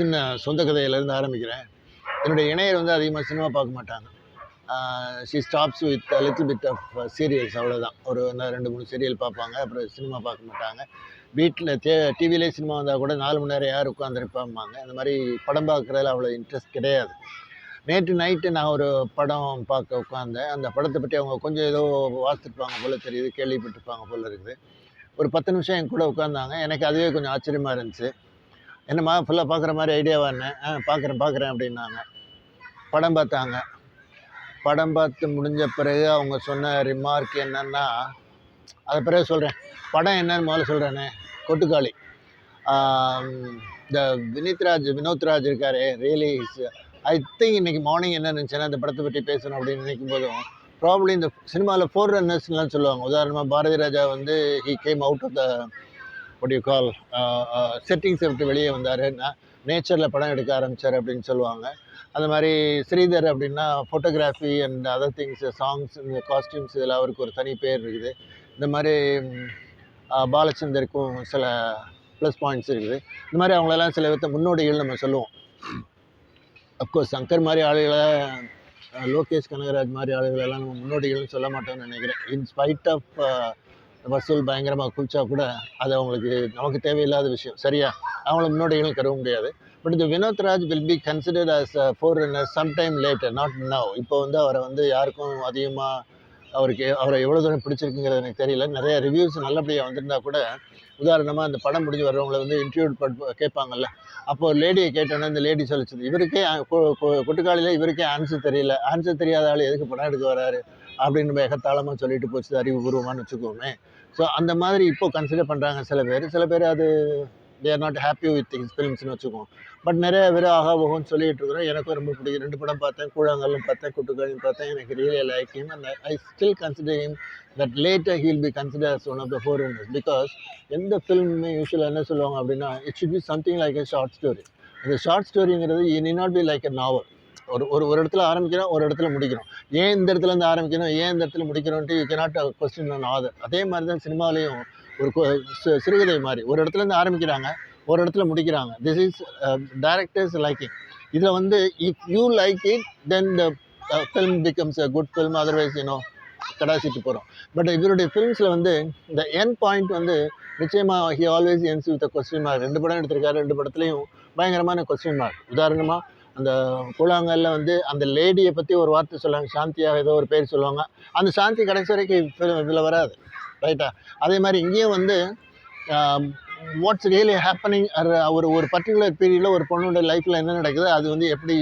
சின்ன சொந்த கதையிலேருந்து ஆரம்பிக்கிறேன். என்னுடைய இணையர் வந்து அதிகமாக சினிமா பார்க்க மாட்டாங்க. She stops with little bit of serials அவ்வளோதான் ஒரு ரெண்டு மூணு சீரியல் பார்ப்பாங்க அப்புறம் சினிமா பார்க்க மாட்டாங்க. வீட்டில் தே டிவிலே சினிமா வந்தால் கூட நாலு மணி நேரம் யார் உட்காந்துருப்பாம்பாங்க அந்த மாதிரி படம் பார்க்குறதுல அவ்வளோ இன்ட்ரெஸ்ட் கிடையாது. நேற்று நைட்டு நான் ஒரு படம் பார்க்க உட்காந்தேன் அந்த படத்தை பற்றி அவங்க கொஞ்சம் ஏதோ வாசித்துருப்பாங்க போல தெரியுது கேள்விப்பட்டிருப்பாங்க போல இருக்குது. ஒரு பத்து நிமிஷம் என் கூட உட்காந்தாங்க எனக்கு அதுவே கொஞ்சம் ஆச்சரியமாக இருந்துச்சு. என்னம்மா ஃபுல்லாக பார்க்குற மாதிரி ஐடியாவான்னு ஆ பார்க்குறேன் பார்க்குறேன் அப்படின்னாங்க. படம் பார்த்தாங்க. படம் பார்த்து முடிஞ்ச பிறகு அவங்க சொன்ன ரிமார்க் என்னன்னா அதை பிறகு சொல்கிறேன் படம் என்னன்னு முதல்ல சொல்கிறேனே கொட்டுக்காளி. இந்த வினித்ராஜ் வினோத்ராஜ் இருக்காரு ரியலி ஐ திங்க் இன்னைக்கு மார்னிங் என்ன நினச்சேன்னா இந்த படத்தை பற்றி பேசணும் அப்படின்னு நினைக்கும் போதும் ப்ராப்ளி இந்த சினிமாவில் ஃபோர் ரன்னர்ஸ்லாம் சொல்லுவாங்க. உதாரணமாக பாரதி ராஜா வந்து he came out of the what you call செட்டிங்ஸை விட்டு வெளியே வந்தாருன்னா நேச்சரில் படம் எடுக்க ஆரம்பித்தார் அப்படின்னு சொல்லுவாங்க. அந்த மாதிரி ஸ்ரீதர் அப்படின்னா photography and other things songs இந்த காஸ்டியூம்ஸ் இதில் அவருக்கு ஒரு தனி பேர் இருக்குது. இந்த மாதிரி பாலச்சந்தருக்கும் சில ப்ளஸ் பாயிண்ட்ஸ் இருக்குது. இந்த மாதிரி அவங்களெல்லாம் சில வித முன்னோடிகள் நம்ம சொல்லுவோம். அப்கோர்ஸ் சங்கர் மாதிரி ஆளுகளை லோகேஷ் கனகராஜ் மாதிரி ஆளுகளெல்லாம் நம்ம முன்னோடிகள்னு சொல்ல மாட்டோம்னு நினைக்கிறேன். இன்ஸ்பைட் ஆஃப் வசூல் பயங்கரமாக குளிச்சா கூட அது அவங்களுக்கு நமக்கு தேவையில்லாத விஷயம். சரியா? அவங்கள முன்னோடிகளும் கருவ முடியாது. பட் இந்த Vinoth Raj will be considered as forerunner sometime later not now இப்போ வந்து அவரை வந்து யாருக்கும் அதிகமாக அவருக்கு அவரை எவ்வளோ தூரம் பிடிச்சிருக்குங்கிறது எனக்கு தெரியல. நிறைய ரிவ்யூஸ் நல்லபடியாக வந்திருந்தா கூட உதாரணமாக அந்த படம் முடிஞ்சு வர்றவங்கள வந்து இன்டர்வியூ கேட்பாங்கல்ல. அப்போ ஒரு லேடியை கேட்டோன்னே இந்த லேடி சொல்லிச்சது இவருக்கே கொட்டுக்காலையில் கொ- இவருக்கே ஆன்சர் தெரியல. ஆன்சர் தெரியாத ஆள் எதுக்கு படம் எடுக்க வராரு? அப்படின்னு நம்ம எகத்தாளமாக சொல்லிட்டு போச்சு அறிவுபூர்வமானு வச்சுக்கோமே. ஸோ அந்த மாதிரி இப்போ கன்சிடர் பண்ணுறாங்க சில பேர். சில பேர் அது there not happy with things ஃபிலிம்ஸ்னு வச்சுக்கோம் பட் நிறைய பேர் ஆகா ஓகோன்னு சொல்லிட்டு இருக்கிறோம். எனக்கும் ரொம்ப பிடிக்கும். ரெண்டு படம் பார்த்தேன் கூழாங்கல்லும் பார்த்தேன் குட்டுக்காலையும் பார்த்தேன். எனக்கு really like him and I still consider him that later he'll be consider one of the four because எந்த ஃபிலிமுமே யூஸ்வலாக என்ன சொல்லுவாங்க அப்படின்னா it should be something like a short story இந்த ஷார்ட் ஸ்டோரிங்கிறது இ not be like a novel ஒரு ஒரு ஒரு இடத்துல ஆரம்பிக்கிறோம் ஒரு இடத்துல முடிக்கிறோம். ஏன் இந்த இடத்துல இருந்து ஆரம்பிக்கணும் ஏன் இந்த இடத்துல முடிக்கணும்ட்டு you cannot question on author அதே மாதிரி தான் சினிமாலேயும் ஒரு கொ- சிறுகதை மாதிரி. ஒரு இடத்துல இருந்து ஆரம்பிக்கிறாங்க ஒரு இடத்துல முடிக்கிறாங்க. திஸ் இஸ் டேரக்டர்ஸ் லைக்கிங் இதில் வந்து if you like it then the film becomes a good film otherwise you know கடாசிட்டு போகிறோம் பட் இவருடைய ஃபிலிம்ஸில் வந்து இந்த என் பாயிண்ட் வந்து நிச்சயமாக he always ends with question mark ரெண்டு படம் எடுத்திருக்காரு ரெண்டு படத்துலையும் பயங்கரமான கொஸ்டின் மார்க் உதாரணமாக அந்த கூழாங்கல்ல வந்து அந்த லேடியை பற்றி ஒரு வார்த்தை சொல்லுவாங்க. சாந்தியாக ஏதோ ஒரு பேர் சொல்லுவாங்க. அந்த சாந்தி கடைசி வரைக்கும் இதில் வராது. ரைட்டா அதே மாதிரி இங்கேயும் வந்து வாட்ஸ் ரியலி ஹேப்பனிங் ஒரு ஒரு பர்டிகுலர் பீரியடில் ஒரு பொண்ணோட லைஃப்பில் என்ன நடக்குது? அது வந்து எப்படி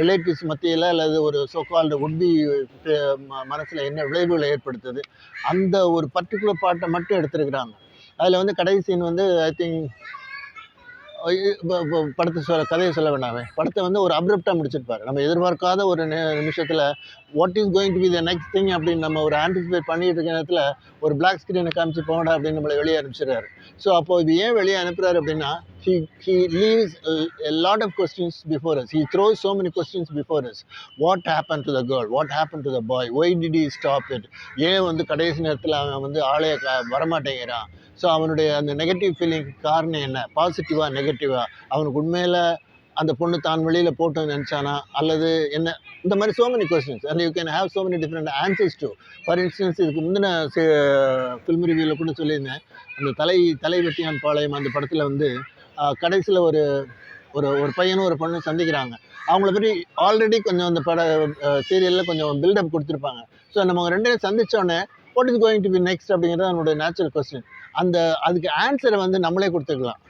ரிலேட்டிவ்ஸ் மத்தியில் அல்லது ஒரு சோக்கால்டு உட்பி மனசில் என்ன விளைவுகளை ஏற்படுத்துது? அந்த ஒரு பர்டிகுலர் பாட்டை மட்டும் எடுத்திருக்கிறாங்க. அதில் வந்து கடைசின்னு வந்து ஐ திங்க் படத்தை சொல்ல கதையை சொல்ல வேண்டாமே. படத்தை வந்து ஒரு அப்ரப்டாக முடிச்சிருப்பார். நம்ம எதிர்பார்க்காத ஒரு நிமிஷத்தில் what is going to be the next thing அப்படின்னு நம்ம ஒரு ஆன்டிசிபேட் பண்ணிகிட்டு இருக்க நேரத்தில் ஒரு பிளாக் ஸ்க்ரீனை காமிச்சு போங்கடா அப்படின்னு நம்மளை வெளியே அனுப்பிச்சிடுறாரு. ஸோ அப்போ இது ஏன் வெளியே அனுப்புகிறாரு அப்படின்னா he he leaves a, a lot of questions before us. He throws so many questions before us. What happened to the girl? What happened to the boy? Why did he stop it? ஏன் வந்து கடைசி நேரத்தில் அவன் வந்து ஆளே வரமாட்டேங்கிறான் so அவனுடைய அந்த negative feeling காரணம் என்ன? பாசிட்டிவாக நெகட்டிவாக அவனுக்கு உண்மையில் அந்த பொண்ணு தான் வெளியில் போட்டு நினச்சானா? அல்லது என்ன? இந்த மாதிரி so many questions and you can have so many different answers to for instance இதுக்கு முந்தின ஃபில்ம் ரிவியூவில் கூட சொல்லியிருந்தேன். அந்த தலை தலை வெட்டியான் பாளையம் அந்த படத்தில் வந்து கடைசியில் ஒரு ஒரு ஒரு பையனும் ஒரு பொண்ணும் சந்திக்கிறாங்க. அவங்கள பற்றி ஆல்ரெடி கொஞ்சம் அந்த பட சீரியலில் கொஞ்சம் பில்டப் கொடுத்துருப்பாங்க. ஸோ நம்ம ரெண்டு பேரும் சந்திச்சோடனே what is going to be next அப்படிங்கிறது நம்மளுடைய நேச்சுரல் கொஸ்டின் அந்த அதுக்கு ஆன்சரை வந்து நம்மளே கொடுத்துக்கலாம்.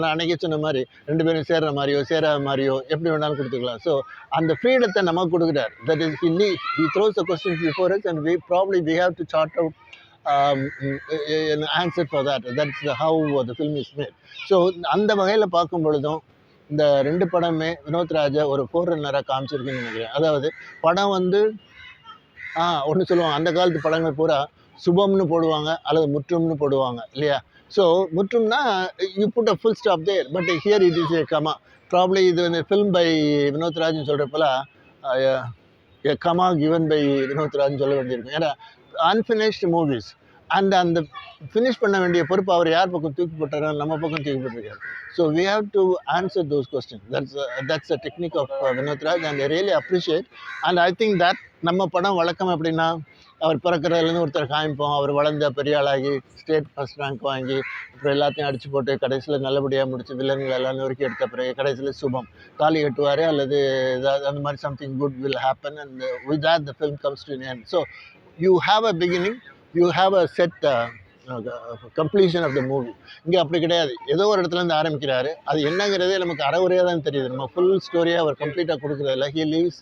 நான் அன்னைக்கே சொன்ன மாதிரி ரெண்டு பேரும் சேர்கிற மாதிரியோ சேராத மாதிரியோ எப்படி வேணாலும் கொடுத்துக்கலாம். ஸோ அந்த ஃப்ரீடத்தை நமக்கு கொடுக்குறாரு. That is he Lee he throws the question before us and we probably we have to sort out answer for that the how the film is made. So அந்த வகையில் பார்க்கும் பொழுதும் இந்த ரெண்டு படமே வினோத் ராஜா ஒரு ஃபோர் ரன்னராக காமிச்சிருக்குன்னு நினைக்கிறேன். அதாவது படம் வந்து ஆ ஒன்று சொல்லுவாங்க அந்த காலத்து படங்கள் பூரா சுபம்னு போடுவாங்க அல்லது முற்றும்னு போடுவாங்க இல்லையா? So முற்றும்னா you put a full stop there but here it is a comma probably இது வந்து ஃபில்ம் பை வினோத் ராஜ்னு சொல்கிறப்பல கமா கிவன் பை வினோத் ராஜ்னு சொல்ல வேண்டியிருக்கும். ஏன்னா அன்ஃபினிஷ்டு மூவிஸ் அண்ட் அந்த ஃபினிஷ் பண்ண வேண்டிய பொறுப்பு அவர் யார் பக்கம் தூக்கி போட்டாரோ நம்ம பக்கம் தூக்கி போட்டிருக்காரு so we have to answer those question that's that's a technique of Vinoth Raj and really appreciate and I think that நம்ம படம் வழக்கம் எப்படின்னா அவர் பிறக்கிறதுலேருந்து ஒருத்தர் காமிப்போம் அவர் வளர்ந்த பெரிய ஆளாகி ஸ்டேட் ஃபஸ்ட் ரேங்க் வாங்கி அப்புறம் எல்லாத்தையும் அடிச்சு போட்டு கடைசியில் நல்லபடியாக முடிச்சு வில்லன்கள் எல்லாம் நொறுக்கி எடுத்த பிறகு கடைசியில் சுபம். தாலி கட்டுவார் அல்லது ஏதாவது அந்த மாதிரி something good will happen and with that the film comes to so you have a beginning you have a set completion of the movie இங்கே அப்படி கிடையாது. ஏதோ ஒரு இடத்துல இருந்து ஆரம்பிக்கிறாரு. அது என்னங்கிறதே நமக்கு அறவுரையாக தான் தெரியுது. நம்ம ஃபுல் ஸ்டோரியாக அவர் கம்ப்ளீட்டாக கொடுக்குறதில்ல he leaves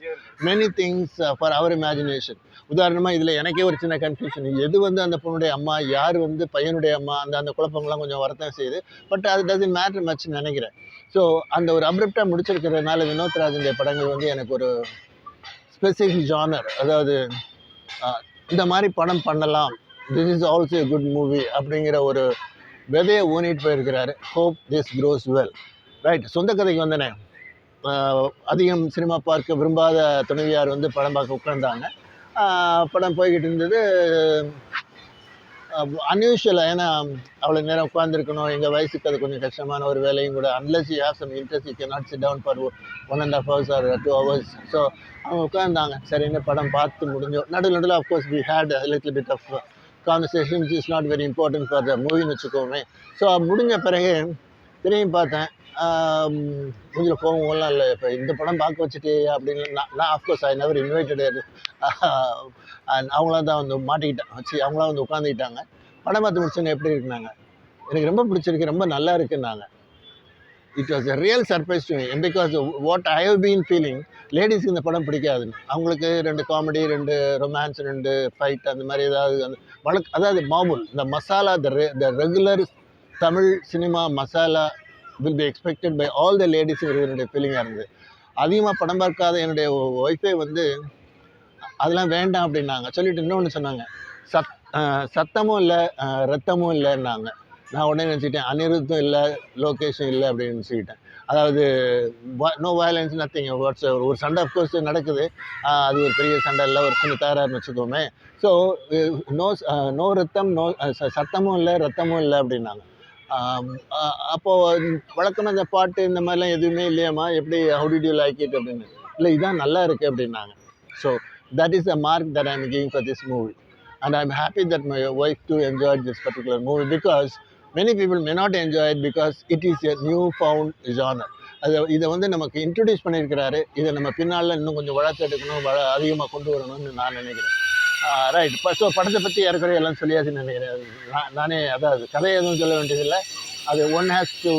many things for our imagination உதாரணமாக இதில் எனக்கே ஒரு சின்ன கன்ஃபியூஷன் எது வந்து அந்த பொண்ணுடைய அம்மா யார் வந்து பையனுடைய அம்மா அந்த அந்த குழப்பங்கள்லாம் கொஞ்சம் வரத்தான் செய்யுது. பட் அது டசன் மேட்ரு மச்னு நினைக்கிறேன். ஸோ அந்த ஒரு அப்ரப்டாக முடிச்சிருக்கிறதுனால வினோத் ராஜனுடைய படங்கள் வந்து எனக்கு ஒரு ஸ்பெசிஃபிக் ஜானர் அதாவது uh, இந்த மாதிரி படம் பண்ணலாம். This is also a good movie அப்படிங்கிற ஒரு விதையை ஊனிட்டு போயிருக்கிறாரு. Hope this grows well right சொந்த கதைக்கு வந்தனே. அதிகம் சினிமா பார்க்க விரும்பாத துணைவியார் வந்து படம் பார்க்க உட்காந்தாங்க படம் போய்கிட்டு இருந்தது அன்யூஷுவலாக ஏன்னா அவ்வளோ நேரம் உட்காந்துருக்கணும் எங்கள் வயசுக்கு அது கொஞ்சம் கஷ்டமான ஒரு வேலையும் கூட. Unless you have some interest you can not sit down for one and half hours or two hours so அவங்க உட்காந்தாங்க சரின்னு படம் பார்த்து முடிஞ்சோம். நடுவில் நடுவில் of course we had little bit of conversation is not very important for the மூவின்னு வச்சுக்கோமே. So முடிஞ்ச பிறகு திரும்பி பார்த்தேன் கொஞ்சம் கோவம்லாம் இல்லை. இப்போ இந்த படம் பார்க்க வச்சுட்டே அப்படின்னு நான் நான் அஃப்கோர்ஸ் ஐ நெவர் இன்வைட்டட் அவங்களாம் தான் வந்து மாட்டிக்கிட்டேன் வச்சு அவங்களாம் வந்து உட்காந்துக்கிட்டாங்க படம் பார்த்து முடிச்சோன்னு எப்படி இருக்குனாங்க எனக்கு ரொம்ப பிடிச்சிருக்கு ரொம்ப நல்லா இருக்குன்னாங்க. It was a real surprise to me because what I have been feeling லேடிஸ்க்கு இந்த படம் பிடிக்காதுன்னு. அவங்களுக்கு ரெண்டு காமெடி ரெண்டு ரொமான்ஸ் ரெண்டு ஃபைட் அந்த மாதிரி ஏதாவது அந்த வழக்கு அதாவது மாமூல் இந்த masala the the regular Tamil cinema masala will be expected by all the ladies என்னுடைய ஃபீலிங்காக இருந்தது. அதிகமாக படம் பார்க்காத என்னுடைய ஒய்ஃபே வந்து அதெல்லாம் வேண்டாம் அப்படின்னாங்க. சொல்லிட்டு இன்னொன்று சொன்னாங்க. சத் சத்தமும் இல்லை ரத்தமும் இல்லைன்னாங்க. நான் உடனே நினச்சிட்டேன் அனிருத்தும் இல்லை லோகேஷும் இல்லை அப்படின்னு நினச்சிக்கிட்டேன். அதாவது நோ வயலன்ஸ் நத்திங் வாட்ஸ் ஒரு சண்டை அஃப்கோர்ஸ் நடக்குது. அது ஒரு பெரிய சண்டை இல்லை ஒரு சின்ன தயாராக வச்சுக்கோமே. ஸோ நோ நோ ரத்தம் நோ சத்தமும் இல்லை ரத்தமும் இல்லை அப்படின்னாங்க. அப்போது வழக்கமாக இந்த பாட்டு இந்த மாதிரிலாம் எதுவுமே இல்லையாம்மா? எப்படி how did you like it அப்படின்னு? இல்லை இதான் நல்லா இருக்குது அப்படின்னாங்க. So that is a mark that I'm giving for this movie and I'm happy that my wife to enjoy this particular movie because many people may not enjoy it because it is a new found genre அது இதை வந்து நமக்கு introduce பண்ணியிருக்கிறாரு. இதை நம்ம பின்னால் இன்னும் கொஞ்சம் வளர்த்து எடுக்கணும் வள அதிகமாக கொண்டு வரணும்னு நான் நினைக்கிறேன். ரைட் இப்போ ஸோ படத்தை பற்றி ஏற்கனவே எல்லாம் சொல்லியாச்சு நினைக்கிறேன். அது நான் நானே அதாவது கதை எதுவும் சொல்ல வேண்டியதில்லை. அது one has to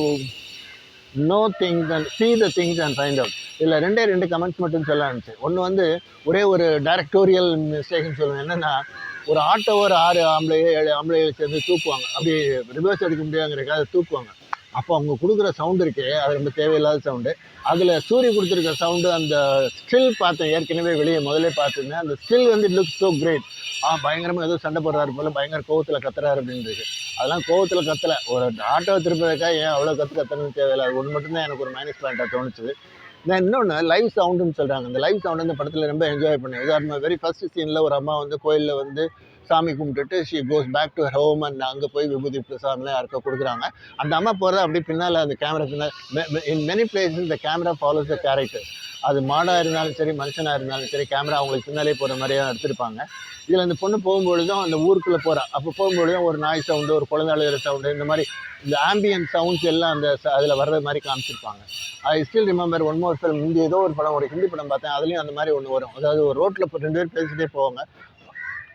know things and see the things and find out இதில் ரெண்டே ரெண்டு கமெண்ட்ஸ் மட்டும் சொல்ல ஆரம்பிச்சு ஒன்று வந்து ஒரே ஒரு டைரக்டோரியல் மிஸ்டேக்னு சொல்லுவேன். என்னென்னா ஒரு ஆட்டோ ஒரு ஆறு ஆம்பளையோ ஏழு ஆம்பளையோ சேர்ந்து தூக்குவாங்க. அப்படி ரிவர்ஸ் எடுக்க முடியாங்கிறக்காக தூக்குவாங்க. அப்போ அவங்க கொடுக்குற சவுண்டு இருக்கே அது ரொம்ப தேவையில்லாத சவுண்டு அதில் சூரி கொடுத்துருக்க சவுண்டு அந்த ஸ்டில் பார்த்தேன் ஏற்கனவே வெளியே முதல்ல பார்த்துருந்தேன். அந்த ஸ்டில் வந்து it look so great ah பயங்கரமாக ஏதோ சண்டை போடுறாரு போல பயங்கர கோவத்தில் கத்துறாரு அப்படின்னு அதெல்லாம் கோவத்தில் கத்தலை. ஒரு ஆட்டோ திருப்பதற்கா ஏன் அவ்வளோ கற்று கத்தணும்னு தேவையில்லை? அது ஒன்று மட்டும்தான் எனக்கு ஒரு மைனஸ் பாயிண்ட்டாக தோணுச்சு. நான் இன்னொன்று லைவ் சவுண்டுன்னு சொல்கிறாங்க அந்த லைவ் சவுண்டு அந்த படத்தில் ரொம்ப என்ஜாய் பண்ணேன். உதாரணமாக வெரி ஃபர்ஸ்ட் சீனில் ஒரு அம்மா வந்து கோயிலில் வந்து சாமி கும்பிட்டுட்டு she goes back to home and அங்கே போய் விபூதி பிரசாதம்லாம் யாருக்கோ கொடுக்குறாங்க. அந்த அம்மா போகிறத அப்படி பின்னால் அந்த கேமரா பின்னால் இன் மெனி பிளேஸ் இந்த கேமரா ஃபாலோஸ் த கேரக்டர் அது மாடாக இருந்தாலும் சரி மனுஷனாக இருந்தாலும் சரி கேமரா அவங்களுக்கு பின்னாலே போகிற மாதிரியே எடுத்திருப்பாங்க. இதில் அந்த பொண்ணு போகும்பொழுதும் அந்த ஊருக்குள்ளே போகிறா அப்போ போகும்பொழுதும் ஒரு நாய் சவுண்டு ஒரு குழந்தை அழுகிற சவுண்டு இந்த மாதிரி இந்த ஆம்பியன் சவுண்ட்ஸ் எல்லாம் அந்த அதில் வர்றது மாதிரி காமிச்சிருப்பாங்க. I still remember one more film இந்திய ஏதோ ஒரு படம் ஒரு ஹிந்தி படம் பார்த்தேன் அதுலேயும் அந்த மாதிரி ஒன்று வரும். அதாவது ஒரு ரோட்டில் ரெண்டு பேர் பேசிட்டே போவாங்க.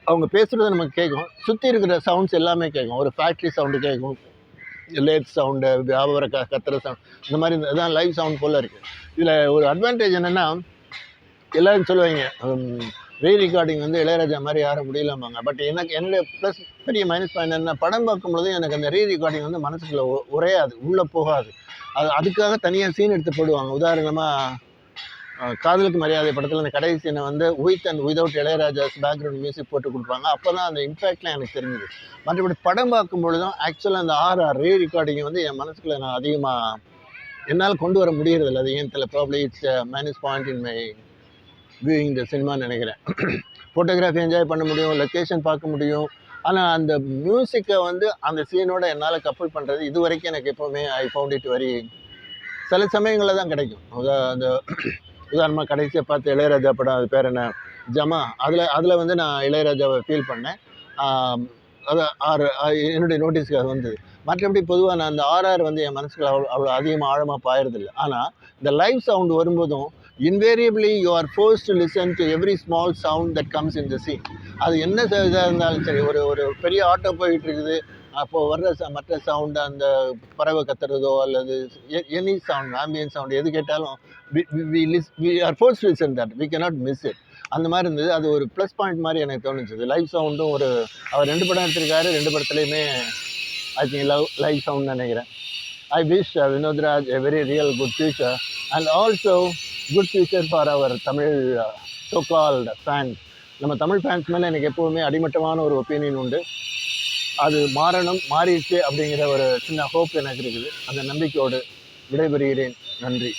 அவங்க பேசுகிறது நமக்கு கேட்கும் சுற்றி இருக்கிற சவுண்ட்ஸ் எல்லாமே கேட்கும் ஒரு ஃபேக்ட்ரி சவுண்டு கேட்கும் லேட் சவுண்டு வியாபார க கத்துற சவுண்ட் இந்த மாதிரி இதான் லைவ் சவுண்ட் போல் இருக்குது இதில் ஒரு அட்வான்டேஜ் என்னென்னா எல்லோரும் சொல்லுவாங்க ரீ ரெக்கார்டிங் வந்து இளையராஜா மாதிரி யாரும் முடியலம்பாங்க. பட் எனக்கு என்னுடைய ப்ளஸ் பெரிய மைனஸ் பாயிண்ட் என்ன படம் பார்க்கும்பொழுது எனக்கு அந்த ரீ ரெக்கார்டிங் வந்து மனசுக்குள்ளே உரையாது உள்ளே போகாது. அது அதுக்காக தனியாக சீன் எடுத்து போடுவாங்க. உதாரணமாக காதலுக்கு மரியாதை படத்தில் அந்த கடைசி சீனை வந்து with and without Ilaiyaraaja's background music போட்டு கொடுப்பாங்க. அப்போ தான் அந்த இம்பேக்ட்லாம் எனக்கு தெரிஞ்சுது. மற்றபடி படம் பார்க்கும் பொழுதும் ஆக்சுவலாக அந்த ஆர் ஆர் ரீ ரெக்கார்டிங் வந்து என் மனசுக்குள்ள நான் அதிகமாக என்னால் கொண்டு வர முடியறதில்ல. அது ஏன் தெரியல. Probably it's minus point in my viewing the சினிமான்னு நினைக்கிறேன். ஃபோட்டோகிராஃபி என்ஜாய் பண்ண முடியும் லொக்கேஷன் பார்க்க முடியும். ஆனால் அந்த மியூசிக்கை வந்து அந்த சீனோட என்னால் கப்பல் பண்ணுறது இது வரைக்கும் எனக்கு எப்போவுமே ஐ ஃபவுண்ட் இட் வெரி சில சமயங்களில் தான் கிடைக்கும். அந்த உதாரணமாக கடைசியாக பார்த்து இளையராஜா படம் அது பேர் என்ன? ஜமா. அதில் அதில் வந்து நான் இளையராஜாவை ஃபீல் பண்ணேன். ஆம், அது ஆறு என்னுடைய நோட்டீஸ்க்கு அது வந்தது. மற்றபடி பொதுவாக நான் அந்த ஆர்ஆர் வந்து என் மனசுக்குள்ள அவ்வளோ அவ்வளோ அதிகமாக ஆழமாக பாயறதில்லை. ஆனால் இந்த லைவ் சவுண்ட் வரும்போதும் invariably you are force to listen to every small sound that comes in the scene அது என்ன இதாக இருந்தாலும் சரி ஒரு ஒரு பெரிய ஆட்டோ போயிட்டு இருக்குது. அப்போது வர்ற ச- மற்ற சவுண்டு அந்த பறவை கத்துறதோ அல்லது எனி சவுண்ட் ஆம்பியன் சவுண்டு எது கேட்டாலும் we Liz we are force to listen that we cannot miss it அந்த மாதிரி இருந்தது. அது ஒரு ப்ளஸ் பாயிண்ட் மாதிரி எனக்கு தோணுச்சு. லைவ் சவுண்டும் ஒரு அவர் ரெண்டு படம் எடுத்திருக்காரு. ரெண்டு படத்துலையுமே I think love live sound நினைக்கிறேன். I wish Vinothraj a very real good future and also good future for our Tamil so called fans நம்ம தமிழ் ஃபேன்ஸ் மேலே எனக்கு எப்போவுமே அடிமட்டமான ஒரு ஒப்பீனியன் உண்டு. அது மாறணும் மாறிடுச்சு அப்படிங்கிற ஒரு சின்ன ஹோப் எனக்கு இருக்குது. அந்த நம்பிக்கையோடு விடைபெறுகிறேன். நன்றி.